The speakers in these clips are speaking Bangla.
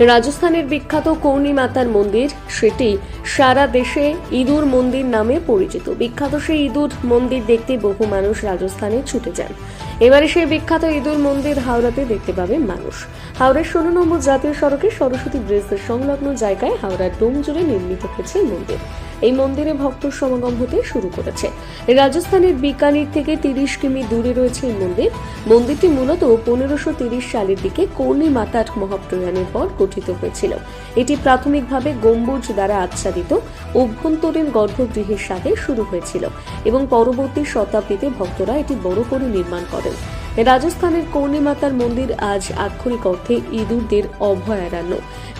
রাজস্থানের বিখ্যাত কৌনি মাতার মন্দির, সেটি সারা দেশে ইঁদুর মন্দির নামে পরিচিত। বিখ্যাত সেই ইঁদুর মন্দির দেখতে বহু মানুষ রাজস্থানে ছুটে যান। এবারে সেই বিখ্যাত ইঁদুর মন্দির হাওড়াতে দেখতে পাবে মানুষ। হাওড়ার ষোলো নম্বর জাতীয় সড়কে সরস্বতী ব্রিজের সংলগ্ন জায়গায় হাওড়ার ডোম জুড়ে নির্মিত হয়েছে মন্দির। এই মন্দিরে ভক্ত সমাগম হতে শুরু করেছে। রাজস্থানের বিকানির থেকে তিরিশ কিমি দূরে রয়েছে এই মন্দির। মন্দিরটি মূলত পনেরোশো তিরিশ সালের দিকে কর্ণী মাতার মহাপ্রয়াণের পর গঠিত হয়েছিল। এটি প্রাথমিকভাবে গম্বুজ দ্বারা আচ্ছাদিত, অভ্যন্তরীণ গর্ভগৃহের সাথে শুরু হয়েছিল এবং পরবর্তী শতাব্দীতে ভক্তরা এটি বড় করে নির্মাণ করেন। রাজস্থানের কৌনি মাতার মন্দির আজ আক্ষরিক অর্থে ইঁদুরদের অভয়ারণ্য।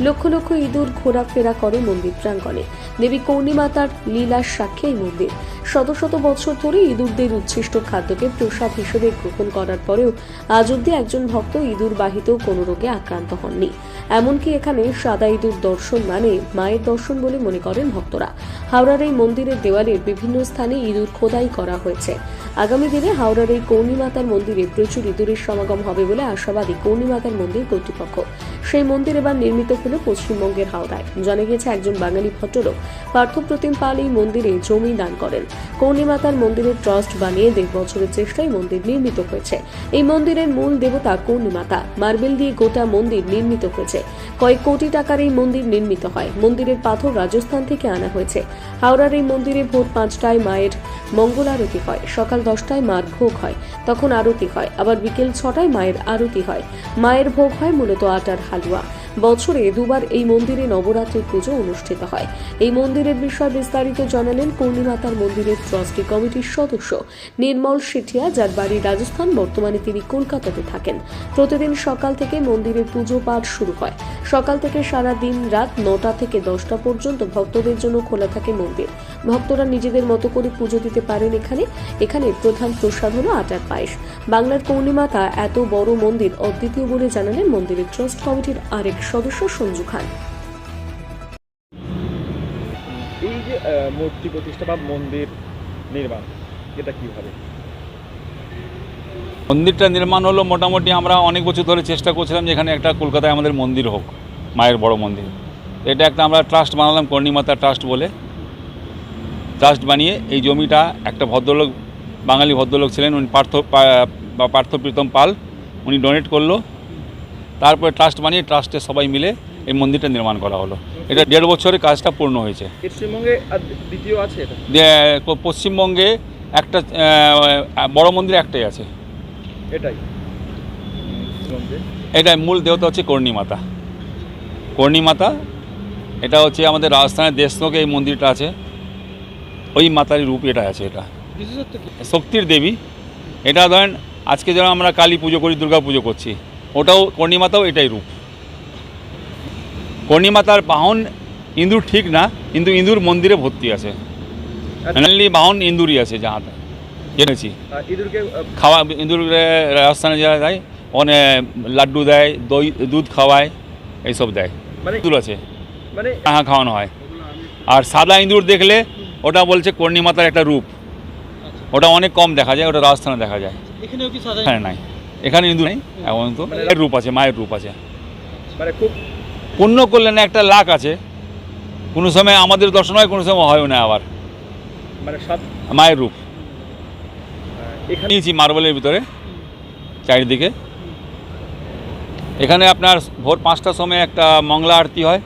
লক্ষ লক্ষ ইঁদুর ঘোরাফেরা করে মন্দির প্রাঙ্গণে। দেবী কৌনি মাতার লীলার সাক্ষী এই মন্দির শত শত বছর ধরে ইঁদুরদের উচ্ছিষ্ট খাদ্যকে প্রসাদ হিসেবে গ্রহণ করার পরেও আজ অব্দি একজন ভক্ত ইঁদুর বাহিত কোন রোগে আক্রান্ত হননি। এমনকি এখানে সাদা ইঁদুর দর্শন মানে মায়ের দর্শন বলে মনে করেন ভক্তরা। হাওড়ার এই মন্দিরের দেওয়ালের বিভিন্ন স্থানে ইঁদুর খোদাই করা হয়েছে। আগামী দিনে হাওড়ার এই কৌনি মাতার মন্দিরে প্রচুর ইঁদুরের সমাগম হবে বলে আশাবাদী কৌনি মাতার মন্দির কর্তৃপক্ষ। সেই মন্দির এবার নির্মিত হলো পশ্চিমবঙ্গের হাওড়ায়। জানা গেছে একজন বাঙালি ভদ্রলোক পার্থপ্রতিম পাল এই মন্দিরে জমি দান করেন। কৌনি মাতার মন্দিরের ট্রাস্ট বানিয়ে দেড় বছরের চেষ্টায় মন্দির নির্মিত হয়েছে। এই মন্দিরের মূল দেবতা কৌনি মাতা মার্বেল দিয়ে গোটা মন্দির নির্মিত হয়েছে। কয়েক কোটি টাকার এই মন্দির নির্মিত হয়। মন্দিরের পাথর রাজস্থান থেকে আনা হয়েছে। হাওড়ার এই মন্দিরে ভোর পাঁচটায় মায়ের মঙ্গল আরতি হয়। সকাল দশটায় মার ভোগ হয়, তখন আরতি হয়। আবার বিকেল ছটায় মায়ের আরতি হয়। মায়ের ভোগ হয় মূলত আটার হালুয়া। বছরে দুবার এই মন্দিরে নবরাত্রির পুজো অনুষ্ঠিত হয়। এই মন্দিরের বিষয়ে বিস্তারিত জানালেন পূর্ণিমাতার মন্দিরের ট্রাস্টি কমিটির সদস্য নির্মল শেঠিয়া যার বাড়ি রাজস্থান। বর্তমানে তিনি কলকাতাতে থাকেন। প্রতিদিন সকাল থেকে মন্দিরের পুজো পাঠ শুরু হয়। সকাল থেকে সারা দিন রাত নটা থেকে দশটা পর্যন্ত ভক্তদের জন্য খোলা থাকে মন্দির। ভক্তরা নিজেদের মতো করে পুজো দিতে পারেন এখানে। এখানে প্রধান প্রসাদ হলো আটার পায়েস। বাংলার পূর্ণিমাতা এত বড় মন্দির অদ্বিতীয় বলে জানালেন মন্দিরের ট্রাস্ট কমিটির আরেক সদস্য সঞ্জু খান। এই যে মূর্তি প্রতিষ্ঠা বা মন্দির নির্মাণ এটা কীভাবে? মন্দিরটা নির্মাণ হলো মোটামুটি আমরা অনেক বছর ধরে চেষ্টা করছিলাম যে এখানে একটা কলকাতায় আমাদের মন্দির হোক মায়ের বড় মন্দির। এটা একটা আমরা ট্রাস্ট বানালাম কর্ণিমাতা ট্রাস্ট বলে। ট্রাস্ট বানিয়ে এই জমিটা একটা ভদ্রলোক বাঙালি ভদ্রলোক ছিলেন উনি পার্থ পা- বা পার্থপ্রীতম পাল উনি ডোনেট করল। তারপরে ট্রাস্ট বানিয়ে ট্রাস্টে সবাই মিলে এই মন্দিরটা নির্মাণ করা হলো। এটা দেড় বছরে কাজটা পূর্ণ হয়েছে। পশ্চিমবঙ্গে দ্বিতীয় আছে পশ্চিমবঙ্গে একটা বড় মন্দির একটাই আছে। এটাই? মন্দির। এটা মূল দেবতা হচ্ছে কর্ণিমাতা। কর্ণিমাতা এটা হচ্ছে আমাদের রাজস্থানের দেশনোকে এই মন্দিরটা আছে। ওই মাতারই রূপ এটা আছে এটা। শক্তির দেবী। এটা ধরেন আজকে যেমন আমরা কালী পুজো করি দুর্গা পুজো করছি। ওটাও কর্ণিমাতাও এটাই রূপ। কর্ণিমাতার বাহন ইঁদুর ঠিক না কিন্তু ইঁদুর মন্দিরে ভর্তি আছে। আচ্ছা। মেনলি বাহন ইঁদুরই আছে যা জেনেছি। খাওয়া ইঁদুর রাজস্থানে যারা দেয় ওখানে লাড্ডু দেয় দই দুধ খাওয়ায় এইসব দেয়। মানে ইঁদুর আছে। মানে হ্যাঁ খাওয়ানো হয়। আর সাদা ইঁদুর দেখলে ওটা বলছে কর্ণিমাতার একটা রূপ। ওটা অনেক কম দেখা যায় ওটা রাজস্থানে দেখা যায়। এখানেও কি সাদা এখানে নাই। এখানে ইঁদুর নেই এখন তো এর রূপ আছে মায়ের রূপ আছে। মানে খুব পুণ্য কল্যাণে একটা লাখ আছে কোনো সময় আমাদের দর্শন হয় কোনো সময় হয়ও না আবার। মানে সাত মায়ের রূপ। এখানে নিয়েছি মার্বেলের ভিতরে চারিদিকে। এখানে আপনার ভোর পাঁচটার সময় একটা মংলা আরতি হয়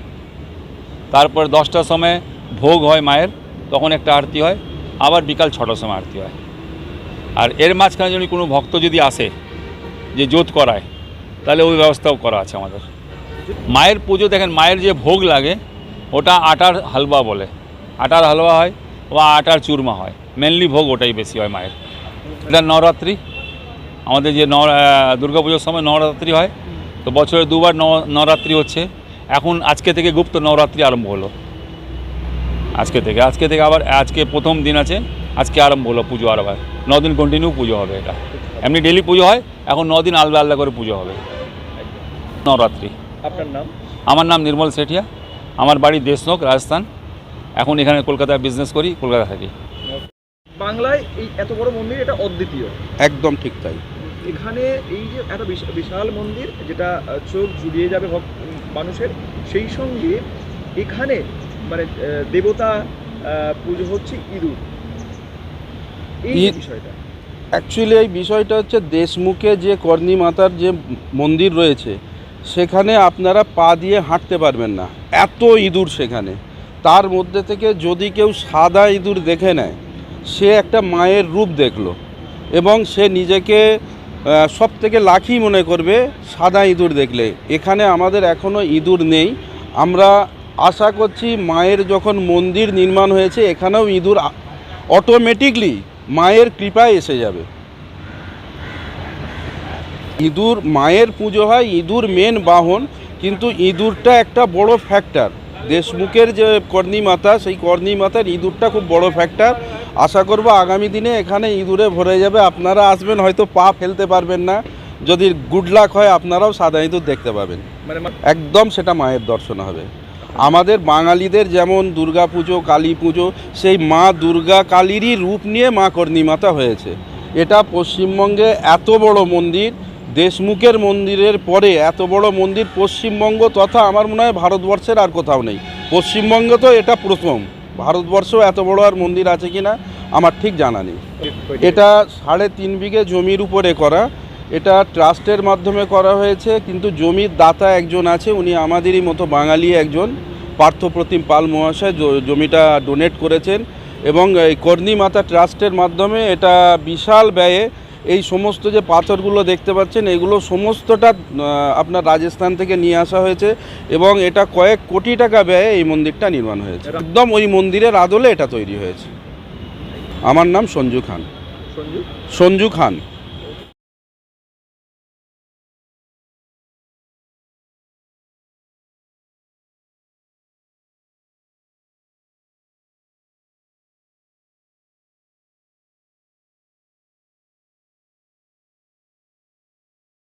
তারপর দশটার সময় ভোগ হয় মায়ের তখন একটা আরতি হয় আবার বিকাল ছটার সময় আরতি হয়। আর এর মাঝখানে যদি কোনো ভক্ত যদি আসে যে জোত করায়, তাহলে ওই ব্যবস্থাও করা আছে আমাদের। মায়ের পুজো দেখেন, মায়ের যে ভোগ লাগে, ওটা আটার হালুয়া বলে। আটার হালুয়া হয় বা আটার চুরমা হয়। মেনলি ভোগ ওটাই বেশি হয় মায়ের। এটা নবরাত্রি। আমাদের যে দুর্গা পুজোর সময় নবরাত্রি হয়। তো বছরে দুবার নব- নবরাত্রি হচ্ছে। এখন আজকে থেকে গুপ্ত নবরাত্রি আরম্ভ হলো। আজকে থেকে আজকে থেকে আবার, আজকে প্রথম দিন আছে, আজকে আরম্ভ হলো পুজো আবার নদিন কন্টিনিউ পুজো হবে এটা। এমনি ডেলি পুজো হয় এখন দিন আলাদা আলাদা করে পুজো হবে। নবরাত্রি। আপনার নাম? আমার নাম নির্মল সেঠিয়া। আমার বাড়ি দেশনোক রাজস্থান। এখন এখানে কলকাতায় বিজনেস করি কলকাতা থাকি। বাংলায় এই এত বড় মন্দির এটা অদ্বিতীয়। একদম ঠিক তাই। এখানে এই যে এত বিশা- বিশাল মন্দির যেটা চোখ জুড়িয়ে যাবে মানুষের সেই সঙ্গে এখানে মানে দেবতা পুজো হচ্ছে ইঁদুর। এই যে বিষয়টা। অ্যাকচুয়ালি এই বিষয়টা হচ্ছে দেশমুখে যে কর্ণী মাতার যে মন্দির রয়েছে, সেখানে আপনারা পা দিয়ে হাঁটতে পারবেন না। এত ইঁদুর সেখানে। তার মধ্যে থেকে যদি কেউ সাদা ইঁদুর দেখে নেয়, সে একটা মায়ের রূপ দেখল এবং সে নিজেকে সব থেকে লাখি মনে করবে, সাদা ইঁদুর দেখলে। এখানে আমাদের এখনও ইঁদুর নেই। আমরা আশা করছি মায়ের যখন মন্দির নির্মাণ হয়েছে, এখানেও ইঁদুর অটোমেটিকলি মায়ের কৃপায় এসে যাবে। ইঁদুর মায়ের পুজো হয় ইঁদুর মেন বাহন কিন্তু ইঁদুরটা একটা বড় ফ্যাক্টর দেশমুখের যে কর্ণী মাতা সেই কর্ণী মাতার ইঁদুরটা খুব বড় ফ্যাক্টর আশা করব আগামী দিনে এখানে ইঁদুরে ভরে যাবে। আপনারা আসবেন হয়তো পা ফেলতে পারবেন না। যদি গুড লাক হয় আপনারাও সাদা ইঁদুর দেখতে পাবেন। মানে একদম সেটা মায়ের দর্শন হবে। আমাদের বাঙালিদের যেমন দুর্গা পুজো কালী পুজো সেই মা দুর্গা কালীরই রূপ নিয়ে মা কর্ণিমাতা হয়েছে। এটা পশ্চিমবঙ্গে এত বড় মন্দির, দেশমুখের মন্দিরের পরে এত বড় মন্দির পশ্চিমবঙ্গ তথা আমার মনে হয় ভারতবর্ষের আর কোথাও নেই। পশ্চিমবঙ্গে তো এটা প্রথম। ভারতবর্ষেও এত বড় আর মন্দির আছে কি না আমার ঠিক জানা নেই। এটা সাড়ে তিন বিঘে জমির উপরে করা। এটা ট্রাস্টের মাধ্যমে করা হয়েছে কিন্তু জমির দাতা একজন আছে উনি আমাদেরই মতো বাঙালি একজন পার্থপ্রতিম পাল মহাশয় জমিটা ডোনেট করেছেন এবং এই কর্ণী মাতা ট্রাস্টের মাধ্যমে এটা বিশাল ব্যয়ে এই সমস্ত যে পাথরগুলো দেখতে পাচ্ছেন এগুলো সমস্তটা আপনার রাজস্থান থেকে নিয়ে আসা হয়েছে এবং এটা কয়েক কোটি টাকা ব্যয়ে এই মন্দিরটা নির্মাণ হয়েছে। একদম ওই মন্দিরের আদলে এটা তৈরি হয়েছে। আমার নাম সঞ্জু খান। সঞ্জু? সঞ্জু খান।